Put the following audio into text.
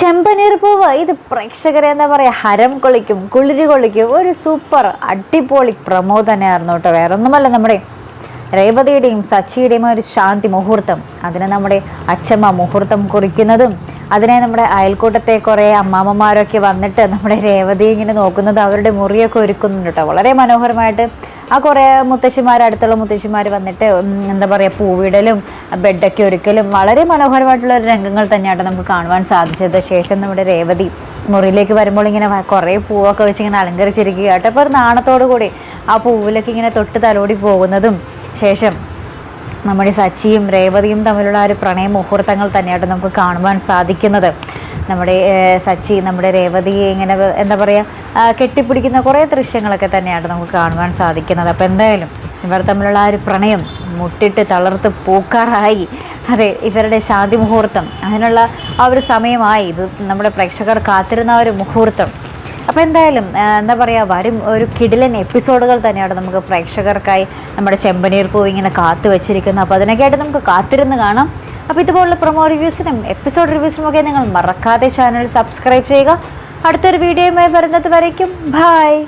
ചെമ്പനീർ പൂവ് ഇത് പ്രേക്ഷകരെ എന്താ പറയുക ഹരം കൊളിക്കും കുളിരി കൊളിക്കും ഒരു സൂപ്പർ അടിപൊളി പ്രമോ തന്നെയായിരുന്നു കേട്ടോ. വേറെ ഒന്നുമല്ല നമ്മുടെ രേവതിയുടെയും സച്ചിയുടെയും ഒരു ശാന്തി മുഹൂർത്തം. അതിനെ നമ്മുടെ അച്ഛമ്മ മുഹൂർത്തം കുറിക്കുന്നതും അതിനെ നമ്മുടെ അയൽക്കൂട്ടത്തെ കുറേ അമ്മാമ്മമാരൊക്കെ വന്നിട്ട് നമ്മുടെ രേവതി ഇങ്ങനെ നോക്കുന്നത് അവരുടെ മുറിയൊക്കെ ഒരുക്കുന്നുണ്ട് കേട്ടോ. വളരെ മനോഹരമായിട്ട് ആ കുറേ മുത്തശ്ശിമാർ അടുത്തുള്ള മുത്തശ്ശിമാർ വന്നിട്ട് എന്താ പറയുക പൂവിടലും ബെഡൊക്കെ ഒരുക്കലും വളരെ മനോഹരമായിട്ടുള്ള ഒരു രംഗങ്ങൾ തന്നെയാണ് നമുക്ക് കാണുവാൻ സാധിച്ചത്. ശേഷം നമ്മുടെ രേവതി മുറിയിലേക്ക് വരുമ്പോൾ ഇങ്ങനെ കുറേ പൂവൊക്കെ വെച്ച് ഇങ്ങനെ അലങ്കരിച്ചിരിക്കുക കേട്ടോ അപ്പോൾ നാണത്തോടു കൂടി ആ പൂവിലൊക്കെ ഇങ്ങനെ തൊട്ട് തലോടി പോകുന്നതും ശേഷം നമ്മുടെ സച്ചിയും രേവതിയും തമ്മിലുള്ള ആ ഒരു പ്രണയ മുഹൂർത്തങ്ങൾ തന്നെയായിട്ട് നമുക്ക് കാണുവാൻ സാധിക്കുന്നത്. നമ്മുടെ സച്ചി നമ്മുടെ രേവതിയെ ഇങ്ങനെ എന്താ പറയുക കെട്ടിപ്പിടിക്കുന്ന കുറേ ദൃശ്യങ്ങളൊക്കെ തന്നെയാണ് നമുക്ക് കാണുവാൻ സാധിക്കുന്നത്. അപ്പോൾ എന്തായാലും ഇവർ തമ്മിലുള്ള ആ ഒരു പ്രണയം മുട്ടിട്ട് തളർത്ത് പൂക്കാറായി. അതെ ഇവരുടെ ശാന്തി മുഹൂർത്തം അതിനുള്ള ആ ഒരു സമയമായി. ഇത് നമ്മുടെ പ്രേക്ഷകർ കാത്തിരുന്ന ഒരു മുഹൂർത്തം. അപ്പോൾ എന്തായാലും എന്താ പറയുക വരും ഒരു കിടിലൻ എപ്പിസോഡുകൾ തന്നെയാണ് നമുക്ക് പ്രേക്ഷകർക്കായി നമ്മുടെ ചെമ്പനീർ പൂ ഇങ്ങനെ കാത്തു വെച്ചിരിക്കുന്നത് അപ്പോൾ അതിനൊക്കെയായിട്ട് നമുക്ക് കാത്തിരുന്ന് കാണാം. അപ്പോൾ ഇതുപോലുള്ള പ്രൊമോ റിവ്യൂസിനും എപ്പിസോഡ് റിവ്യൂസിനും ഒക്കെ നിങ്ങൾ മറക്കാതെ ചാനൽ സബ്സ്ക്രൈബ് ചെയ്യുക. അടുത്തൊരു വീഡിയോയുമായി വരുന്നത് വരയ്ക്കും. ബായ്